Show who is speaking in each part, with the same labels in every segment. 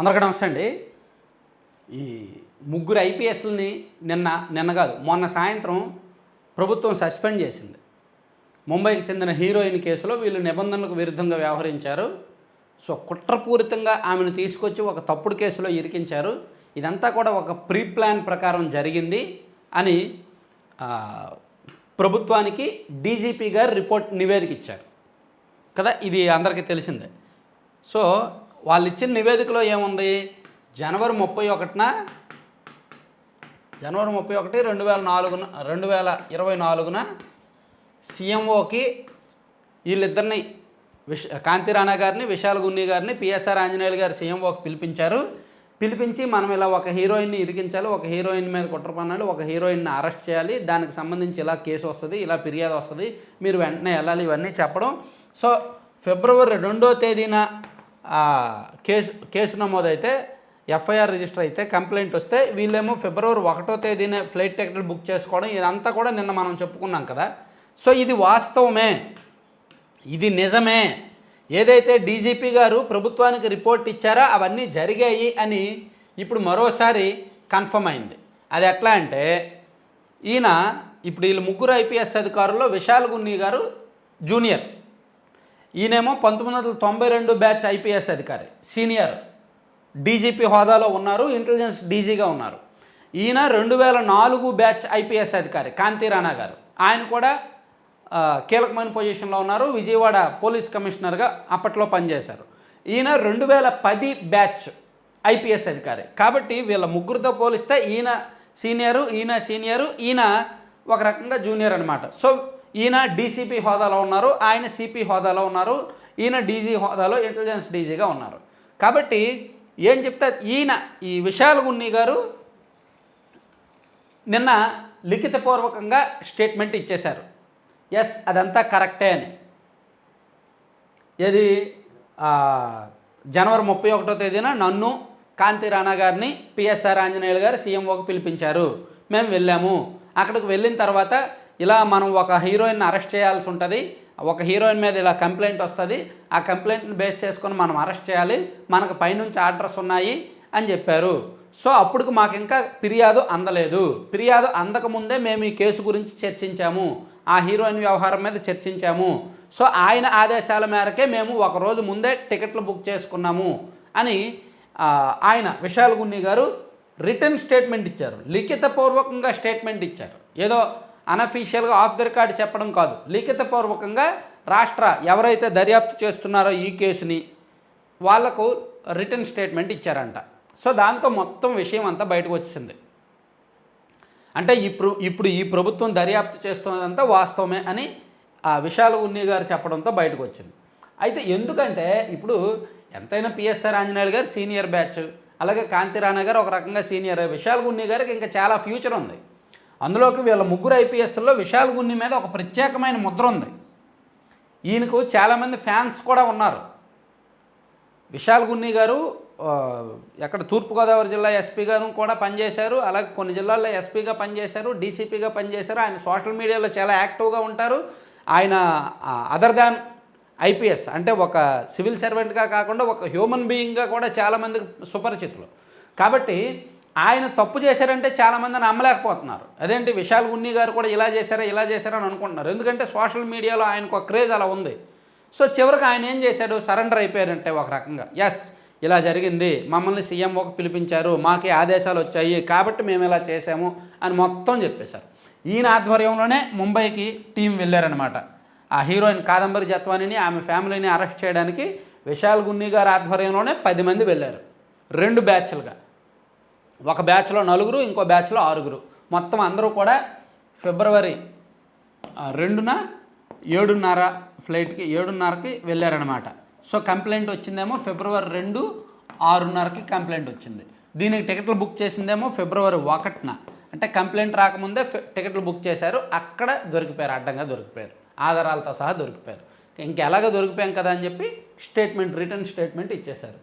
Speaker 1: అందరికీ నమస్తే అండి. ఈ ముగ్గురు ఐపీఎస్లని నిన్న నిన్న కాదు మొన్న సాయంత్రం ప్రభుత్వం సస్పెండ్ చేసింది. ముంబైకి చెందిన హీరోయిన్ కేసులో వీళ్ళు నిబంధనలకు విరుద్ధంగా వ్యవహరించారు. సో కుట్రపూరితంగా ఆమెను తీసుకొచ్చి ఒక తప్పుడు కేసులో ఇరికించారు. ఇదంతా కూడా ఒక ప్రీ ప్లాన్ ప్రకారం జరిగింది అని ప్రభుత్వానికి డీజీపీ గారు రిపోర్ట్ నివేదిక ఇచ్చారు. కదా ఇది అందరికీ తెలిసిందే. సో వాళ్ళు ఇచ్చిన నివేదికలో ఏముంది? జనవరి ముప్పై ఒకటిన జనవరి ముప్పై ఒకటి రెండు వేల నాలుగున రెండు వేల ఇరవై నాలుగున సీఎంఓకి వీళ్ళిద్దరిని విష కాంతి రాణా గారిని విశాల్ గున్ని గారిని పిఎస్ఆర్ ఆంజనేయులు గారు సీఎంఓకి పిలిపించారు. పిలిపించి మనం ఇలా ఒక హీరోయిన్ని ఇరికించాలి ఒక హీరోయిన్ మీద కుట్ర పన్నాలి ఒక హీరోయిన్ని అరెస్ట్ చేయాలి దానికి సంబంధించి ఇలా కేసు వస్తుంది ఇలా ఫిర్యాదు వస్తుంది మీరు వెంటనే వెళ్ళాలి ఇవన్నీ చెప్పడం. సో ఫిబ్రవరి రెండో తేదీన కేసు కేసు నమోదైతే ఎఫ్ఐఆర్ రిజిస్టర్ అయితే కంప్లైంట్ వస్తే వీళ్ళేమో ఫిబ్రవరి ఒకటో తేదీనే ఫ్లైట్ టికెట్లు బుక్ చేసుకోవడం ఇదంతా కూడా నిన్న మనం చెప్పుకున్నాం కదా. సో ఇది వాస్తవమే. ఇది నిజమే. ఏదైతే డీజీపీ గారు ప్రభుత్వానికి రిపోర్ట్ ఇచ్చారో అవన్నీ జరిగాయి అని ఇప్పుడు మరోసారి కన్ఫర్మ్ అయింది. అది ఎట్లా అంటే ఈయన ఇప్పుడు వీళ్ళు ముగ్గురు ఐపీఎస్ అధికారుల్లో విశాల్ గున్ని గారు జూనియర్. ఈయనేమో పంతొమ్మిది వందల తొంభై రెండు బ్యాచ్ ఐపీఎస్ అధికారి సీనియర్. డీజీపీ హోదాలో ఉన్నారు ఇంటెలిజెన్స్ డీజీగా ఉన్నారు. ఈయన రెండు వేల నాలుగు బ్యాచ్ ఐపీఎస్ అధికారి కాంతి రాణా గారు. ఆయన కూడా కీలకమైన పొజిషన్లో ఉన్నారు విజయవాడ పోలీస్ కమిషనర్గా అప్పట్లో పనిచేశారు. ఈయన రెండు వేల పది బ్యాచ్ ఐపీఎస్ అధికారి. కాబట్టి వీళ్ళ ముగ్గురితో పోలిస్తే ఈయన సీనియరు ఈయన సీనియరు ఈయన ఒక రకంగా జూనియర్ అనమాట సో ఈయన డీసీపీ హోదాలో ఉన్నారు ఆయన సిపి హోదాలో ఉన్నారు ఈయన డీజీ హోదాలో ఇంటెలిజెన్స్ డీజీగా ఉన్నారు. కాబట్టి ఏం చెప్తే ఈయన ఈ విశాల్ గున్ని గారు నిన్న లిఖితపూర్వకంగా స్టేట్మెంట్ ఇచ్చేశారు. ఎస్ అదంతా కరెక్టే అని. ఏది జనవరి ముప్పై ఒకటో తేదీన నన్ను కాంతి రాణా గారిని పిఎస్ఆర్ ఆంజనేయులు గారు సీఎంఓకి పిలిపించారు. మేము వెళ్ళాము. అక్కడికి వెళ్ళిన తర్వాత ఇలా మనం ఒక హీరోయిన్ అరెస్ట్ చేయాల్సి ఉంటుంది. ఒక హీరోయిన్ మీద ఇలా కంప్లైంట్ వస్తుంది. ఆ కంప్లైంట్ని బేస్ చేసుకొని మనం అరెస్ట్ చేయాలి. మనకు పైనుంచి ఆర్డర్స్ ఉన్నాయి అని చెప్పారు. సో అప్పటికి మాకు ఇంకా ఫిర్యాదు అందలేదు. ఫిర్యాదు అందకముందే మేము ఈ కేసు గురించి చర్చించాము. ఆ హీరోయిన్ వ్యవహారం మీద చర్చించాము. సో ఆయన ఆదేశాల మేరకే మేము ఒక రోజు ముందే టికెట్లు బుక్ చేసుకున్నాము అని ఆయన విశాల్ గున్ని గారు రిటర్న్ స్టేట్మెంట్ ఇచ్చారు. లిఖితపూర్వకంగా స్టేట్మెంట్ ఇచ్చారు. ఏదో అనఫీషియల్గా ఆఫ్ ది రికార్డ్ చెప్పడం కాదు. లిఖితపూర్వకంగా రాష్ట్ర ఎవరైతే దర్యాప్తు చేస్తున్నారో ఈ కేసుని వాళ్ళకు రిటర్న్ స్టేట్మెంట్ ఇచ్చారంట. సో దాంతో మొత్తం విషయం అంతా బయటకు వచ్చింది అంటే ఇప్పుడు ఇప్పుడు ఈ ప్రభుత్వం దర్యాప్తు చేస్తున్నదంతా వాస్తవమే అని ఆ విశాల ఉన్ని గారు చెప్పడంతో బయటకు వచ్చింది. అయితే ఎందుకంటే ఇప్పుడు ఎంతైనా పిఎస్ఆర్ ఆంజనేయులు గారు సీనియర్ బ్యాచ్ అలాగే కాంతిరాణా గారు ఒక రకంగా సీనియర్ విశాల్ గున్ని గారికి ఇంకా చాలా ఫ్యూచర్ ఉంది. అందులోకి వీళ్ళ ముగ్గురు ఐపీఎస్లో విశాల్ గున్ని మీద ఒక ప్రత్యేకమైన ముద్ర ఉంది. ఈయనకు చాలామంది ఫ్యాన్స్ కూడా ఉన్నారు. విశాల్ గున్ని గారు ఎక్కడ తూర్పుగోదావరి జిల్లా ఎస్పీగాను కూడా పనిచేశారు. అలాగే కొన్ని జిల్లాల్లో ఎస్పీగా పనిచేశారు డీసీపీగా పనిచేశారు. ఆయన సోషల్ మీడియాలో చాలా యాక్టివ్గా ఉంటారు. ఆయన అదర్ దాన్ ఐపీఎస్ అంటే ఒక సివిల్ సర్వెంట్గా కాకుండా ఒక హ్యూమన్ బీయింగ్గా కూడా చాలామందికి సుపరిచితులు. కాబట్టి ఆయన తప్పు చేశారంటే చాలామంది నమ్మలేకపోతున్నారు. అదేంటి? విశాల్ గున్ని గారు కూడా ఇలా చేశారా ఇలా చేశారా అని అనుకుంటున్నారు. ఎందుకంటే సోషల్ మీడియాలో ఆయనకు ఒక క్రేజ్ అలా ఉంది. సో చివరికి ఆయన ఏం చేశాడు? సరెండర్ అయిపోయారంటే ఒక రకంగా. ఎస్ ఇలా జరిగింది. మమ్మల్ని సీఎంఓకి పిలిపించారు. మాకే ఆదేశాలు వచ్చాయి. కాబట్టి మేము ఇలా చేసాము అని మొత్తం చెప్పేశారు. ఈయన ఆధ్వర్యంలోనే ముంబైకి టీం వెళ్ళారనమాట ఆ హీరోయిన్ కాదంబరి జత్వానిని ఆమె ఫ్యామిలీని అరెస్ట్ చేయడానికి విశాల్ గున్ని గారి ఆధ్వర్యంలోనే పది మంది వెళ్ళారు. రెండు బ్యాచ్లుగా. ఒక బ్యాచ్లో నలుగురు ఇంకో బ్యాచ్లో ఆరుగురు. మొత్తం అందరూ కూడా ఫిబ్రవరి రెండున ఏడున్నర ఫ్లైట్కి ఏడున్నరకి వెళ్ళారనమాట సో కంప్లైంట్ వచ్చిందేమో ఫిబ్రవరి రెండు ఆరున్నరకి కంప్లైంట్ వచ్చింది. దీనికి టికెట్లు బుక్ చేసిందేమో ఫిబ్రవరి ఒకటిన. అంటే కంప్లైంట్ రాకముందే టికెట్లు బుక్ చేశారు. అక్కడ దొరికిపోయారు అడ్డంగా దొరికిపోయారు. ఆధారాలతో సహా దొరికిపోయారు. ఇంకెలాగ దొరికిపోయాం కదా అని చెప్పి స్టేట్మెంట్ రిటర్న్ స్టేట్మెంట్ ఇచ్చేశారు.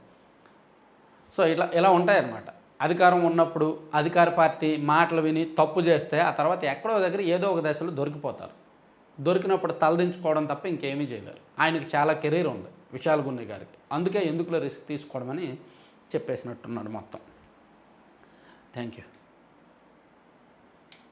Speaker 1: సో ఇలా ఇలా ఉంటాయన్నమాట. అధికారం ఉన్నప్పుడు అధికార పార్టీ మాటలు విని తప్పు చేస్తే ఆ తర్వాత ఎక్కడో దగ్గర ఏదో ఒక దశలో దొరికిపోతారు. దొరికినప్పుడు తలదించుకోవడం తప్ప ఇంకేమీ చేయలేరు. ఆయనకి చాలా కెరీర్ ఉంది విశాల్ గున్ని గారికి. అందుకే ఎందుకులో రిస్క్ తీసుకోవడమని చెప్పేసినట్టున్నాడు మొత్తం. Thank you